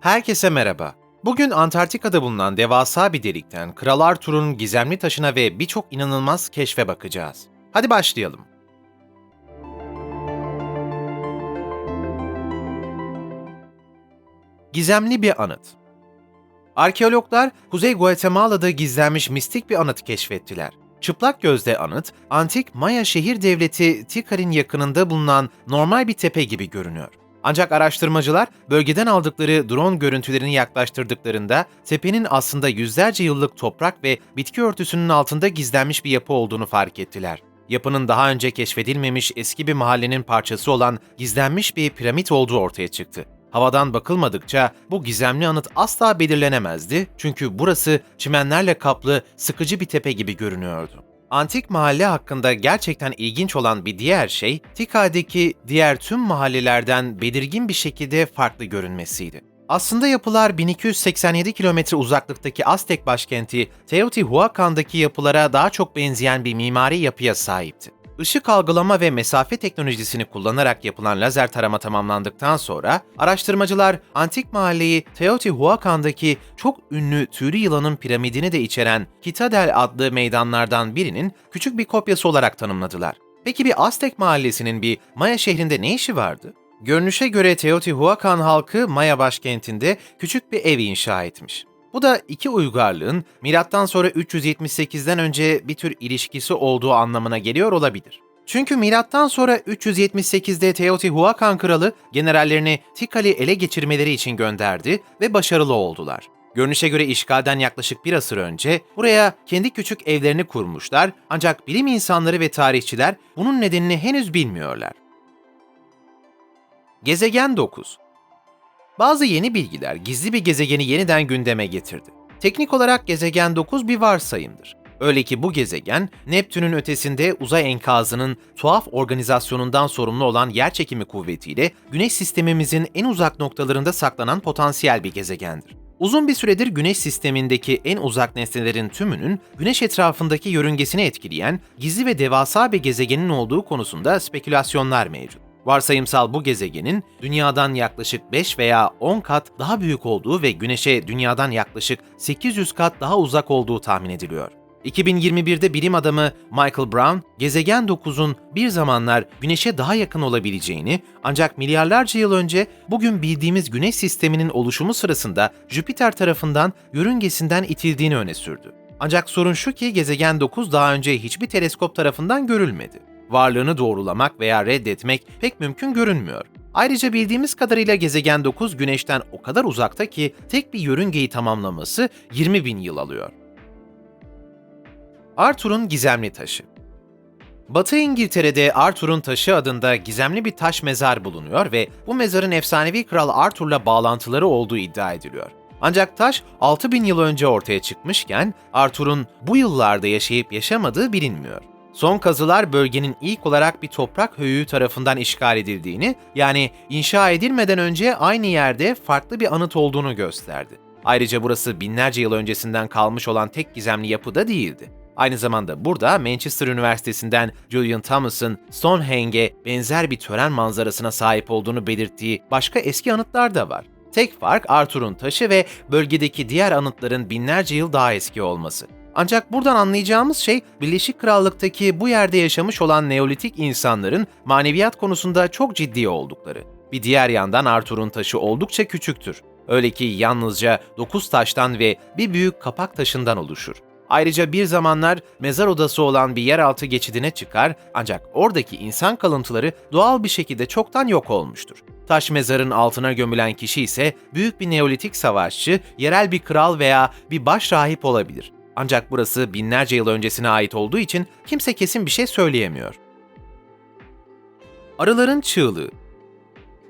Herkese merhaba. Bugün Antarktika'da bulunan devasa bir delikten Kral Arthur'un gizemli taşına ve birçok inanılmaz keşfe bakacağız. Hadi başlayalım. Gizemli bir anıt. Arkeologlar Kuzey Guatemala'da gizlenmiş mistik bir anıt keşfettiler. Çıplak gözde anıt, antik Maya şehir devleti Tikal yakınında bulunan normal bir tepe gibi görünüyor. Ancak araştırmacılar bölgeden aldıkları drone görüntülerini yaklaştırdıklarında tepenin aslında yüzlerce yıllık toprak ve bitki örtüsünün altında gizlenmiş bir yapı olduğunu fark ettiler. Yapının daha önce keşfedilmemiş eski bir mahallenin parçası olan gizlenmiş bir piramit olduğu ortaya çıktı. Havadan bakılmadıkça bu gizemli anıt asla belirlenemezdi çünkü burası çimenlerle kaplı sıkıcı bir tepe gibi görünüyordu. Antik mahalle hakkında gerçekten ilginç olan bir diğer şey, Tika'daki diğer tüm mahallelerden belirgin bir şekilde farklı görünmesiydi. Aslında yapılar 1287 kilometre uzaklıktaki Aztek başkenti Teotihuacan'daki yapılara daha çok benzeyen bir mimari yapıya sahipti. Işık algılama ve mesafe teknolojisini kullanarak yapılan lazer tarama tamamlandıktan sonra araştırmacılar antik mahalleyi Teotihuacan'daki çok ünlü tüylü yılanın piramidini de içeren Kitadel adlı meydanlardan birinin küçük bir kopyası olarak tanımladılar. Peki bir Aztek mahallesinin bir Maya şehrinde ne işi vardı? Görünüşe göre Teotihuacan halkı Maya başkentinde küçük bir ev inşa etmiş. Bu da iki uygarlığın milattan sonra 378'den önce bir tür ilişkisi olduğu anlamına geliyor olabilir. Çünkü milattan sonra 378'de Teotihuacan kralı generallerini Tikal'i ele geçirmeleri için gönderdi ve başarılı oldular. Görünüşe göre işgalden yaklaşık bir asır önce buraya kendi küçük evlerini kurmuşlar ancak bilim insanları ve tarihçiler bunun nedenini henüz bilmiyorlar. Gezegen 9 bazı yeni bilgiler gizli bir gezegeni yeniden gündeme getirdi. Teknik olarak gezegen 9 bir varsayımdır. Öyle ki bu gezegen, Neptün'ün ötesinde uzay enkazının tuhaf organizasyonundan sorumlu olan yerçekimi kuvvetiyle Güneş sistemimizin en uzak noktalarında saklanan potansiyel bir gezegendir. Uzun bir süredir Güneş sistemindeki en uzak nesnelerin tümünün Güneş etrafındaki yörüngesini etkileyen gizli ve devasa bir gezegenin olduğu konusunda spekülasyonlar mevcut. Varsayımsal bu gezegenin dünyadan yaklaşık 5 veya 10 kat daha büyük olduğu ve Güneş'e dünyadan yaklaşık 800 kat daha uzak olduğu tahmin ediliyor. 2021'de bilim adamı Michael Brown, gezegen 9'un bir zamanlar Güneş'e daha yakın olabileceğini ancak milyarlarca yıl önce bugün bildiğimiz Güneş sisteminin oluşumu sırasında Jüpiter tarafından yörüngesinden itildiğini öne sürdü. Ancak sorun şu ki gezegen 9 daha önce hiçbir teleskop tarafından görülmedi varlığını doğrulamak veya reddetmek pek mümkün görünmüyor. Ayrıca bildiğimiz kadarıyla gezegen 9 Güneş'ten o kadar uzakta ki tek bir yörüngeyi tamamlaması 20 bin yıl alıyor. Arthur'un gizemli taşı Batı İngiltere'de Arthur'un taşı adında gizemli bir taş mezar bulunuyor ve bu mezarın efsanevi kral Arthur'la bağlantıları olduğu iddia ediliyor. Ancak taş 6000 yıl önce ortaya çıkmışken Arthur'un bu yıllarda yaşayıp yaşamadığı bilinmiyor. Son kazılar bölgenin ilk olarak bir toprak höyüğü tarafından işgal edildiğini, yani inşa edilmeden önce aynı yerde farklı bir anıt olduğunu gösterdi. Ayrıca burası binlerce yıl öncesinden kalmış olan tek gizemli yapı da değildi. Aynı zamanda burada Manchester Üniversitesi'nden Julian Thomas'ın Stonehenge'e benzer bir tören manzarasına sahip olduğunu belirttiği başka eski anıtlar da var. Tek fark Arthur'un taşı ve bölgedeki diğer anıtların binlerce yıl daha eski olması. Ancak buradan anlayacağımız şey Birleşik Krallık'taki bu yerde yaşamış olan Neolitik insanların maneviyat konusunda çok ciddi oldukları. Bir diğer yandan Arthur'un taşı oldukça küçüktür. Öyle ki yalnızca 9 taştan ve bir büyük kapak taşından oluşur. Ayrıca bir zamanlar mezar odası olan bir yeraltı geçidine çıkar ancak oradaki insan kalıntıları doğal bir şekilde çoktan yok olmuştur. Taş mezarın altına gömülen kişi ise büyük bir Neolitik savaşçı, yerel bir kral veya bir baş rahip olabilir. Ancak burası binlerce yıl öncesine ait olduğu için kimse kesin bir şey söyleyemiyor. Arıların çığlığı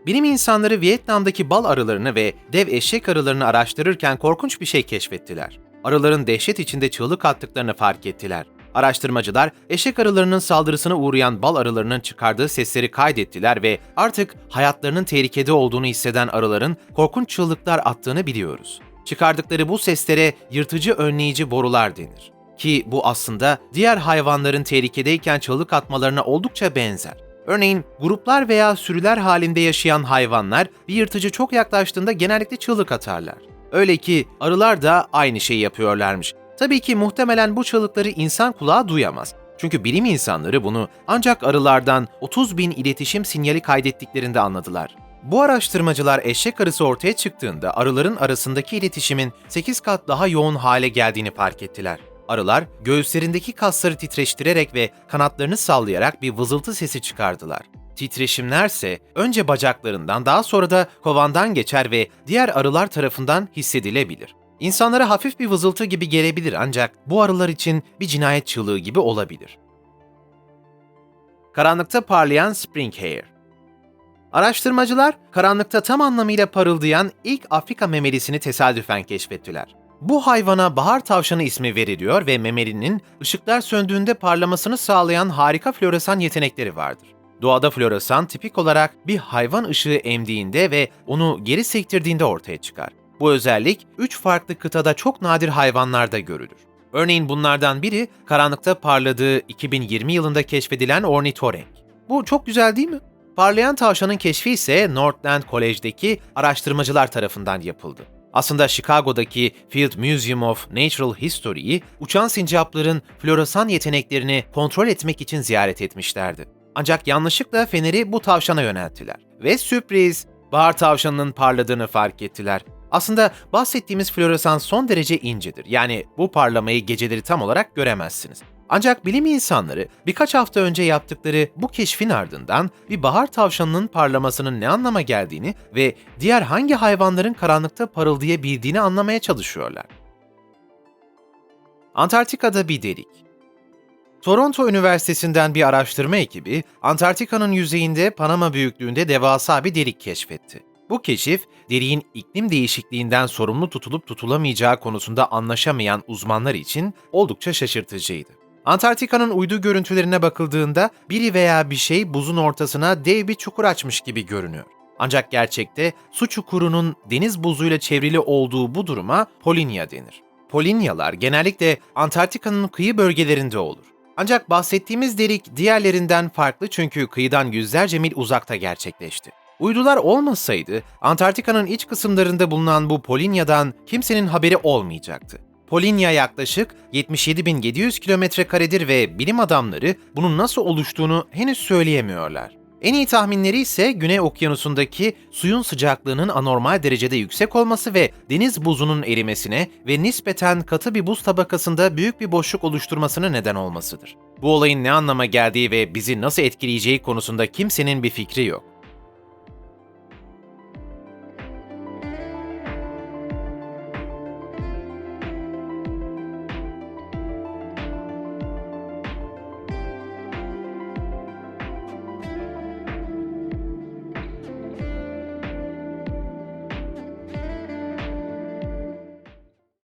Bilim insanları Vietnam'daki bal arılarını ve dev eşek arılarını araştırırken korkunç bir şey keşfettiler. Arıların dehşet içinde çığlık attıklarını fark ettiler. Araştırmacılar eşek arılarının saldırısına uğrayan bal arılarının çıkardığı sesleri kaydettiler ve artık hayatlarının tehlikede olduğunu hisseden arıların korkunç çığlıklar attığını biliyoruz. Çıkardıkları bu seslere yırtıcı önleyici borular denir. Ki bu aslında diğer hayvanların tehlikedeyken çığlık atmalarına oldukça benzer. Örneğin gruplar veya sürüler halinde yaşayan hayvanlar bir yırtıcı çok yaklaştığında genellikle çığlık atarlar. Öyle ki arılar da aynı şeyi yapıyorlarmış. Tabii ki muhtemelen bu çığlıkları insan kulağı duyamaz. Çünkü bilim insanları bunu ancak arılardan 30 bin iletişim sinyali kaydettiklerinde anladılar. Bu araştırmacılar eşek arısı ortaya çıktığında arıların arasındaki iletişimin 8 kat daha yoğun hale geldiğini fark ettiler. Arılar göğüslerindeki kasları titreştirerek ve kanatlarını sallayarak bir vızıltı sesi çıkardılar. Titreşimlerse önce bacaklarından daha sonra da kovandan geçer ve diğer arılar tarafından hissedilebilir. İnsanlara hafif bir vızıltı gibi gelebilir ancak bu arılar için bir cinayet çığlığı gibi olabilir. Karanlıkta parlayan Spring Hair Araştırmacılar, karanlıkta tam anlamıyla parıldayan ilk Afrika memelisini tesadüfen keşfettiler. Bu hayvana bahar tavşanı ismi veriliyor ve memelinin ışıklar söndüğünde parlamasını sağlayan harika floresan yetenekleri vardır. Doğada floresan tipik olarak bir hayvan ışığı emdiğinde ve onu geri sektirdiğinde ortaya çıkar. Bu özellik üç farklı kıtada çok nadir hayvanlarda görülür. Örneğin bunlardan biri karanlıkta parladığı 2020 yılında keşfedilen ornitorenk. Bu çok güzel değil mi? Parlayan tavşanın keşfi ise Northland College'deki araştırmacılar tarafından yapıldı. Aslında Chicago'daki Field Museum of Natural History'yi uçan sincapların floresan yeteneklerini kontrol etmek için ziyaret etmişlerdi. Ancak yanlışlıkla feneri bu tavşana yönelttiler. Ve sürpriz! Bahar tavşanının parladığını fark ettiler. Aslında bahsettiğimiz floresan son derece incedir. Yani bu parlamayı geceleri tam olarak göremezsiniz. Ancak bilim insanları birkaç hafta önce yaptıkları bu keşfin ardından bir bahar tavşanının parlamasının ne anlama geldiğini ve diğer hangi hayvanların karanlıkta parıldayabildiğini anlamaya çalışıyorlar. Antarktika'da bir delik. Toronto Üniversitesi'nden bir araştırma ekibi, Antarktika'nın yüzeyinde Panama büyüklüğünde devasa bir delik keşfetti. Bu keşif, deliğin iklim değişikliğinden sorumlu tutulup tutulamayacağı konusunda anlaşamayan uzmanlar için oldukça şaşırtıcıydı. Antarktika'nın uydu görüntülerine bakıldığında biri veya bir şey buzun ortasına dev bir çukur açmış gibi görünüyor. Ancak gerçekte su çukurunun deniz buzuyla çevrili olduğu bu duruma polinya denir. Polinyalar genellikle Antarktika'nın kıyı bölgelerinde olur. Ancak bahsettiğimiz delik diğerlerinden farklı çünkü kıyıdan yüzlerce mil uzakta gerçekleşti. Uydular olmasaydı Antarktika'nın iç kısımlarında bulunan bu Polinya'dan kimsenin haberi olmayacaktı. Polinya yaklaşık 77.700 kilometre karedir ve bilim adamları bunun nasıl oluştuğunu henüz söyleyemiyorlar. En iyi tahminleri ise Güney Okyanusu'ndaki suyun sıcaklığının anormal derecede yüksek olması ve deniz buzunun erimesine ve nispeten katı bir buz tabakasında büyük bir boşluk oluşturmasına neden olmasıdır. Bu olayın ne anlama geldiği ve bizi nasıl etkileyeceği konusunda kimsenin bir fikri yok.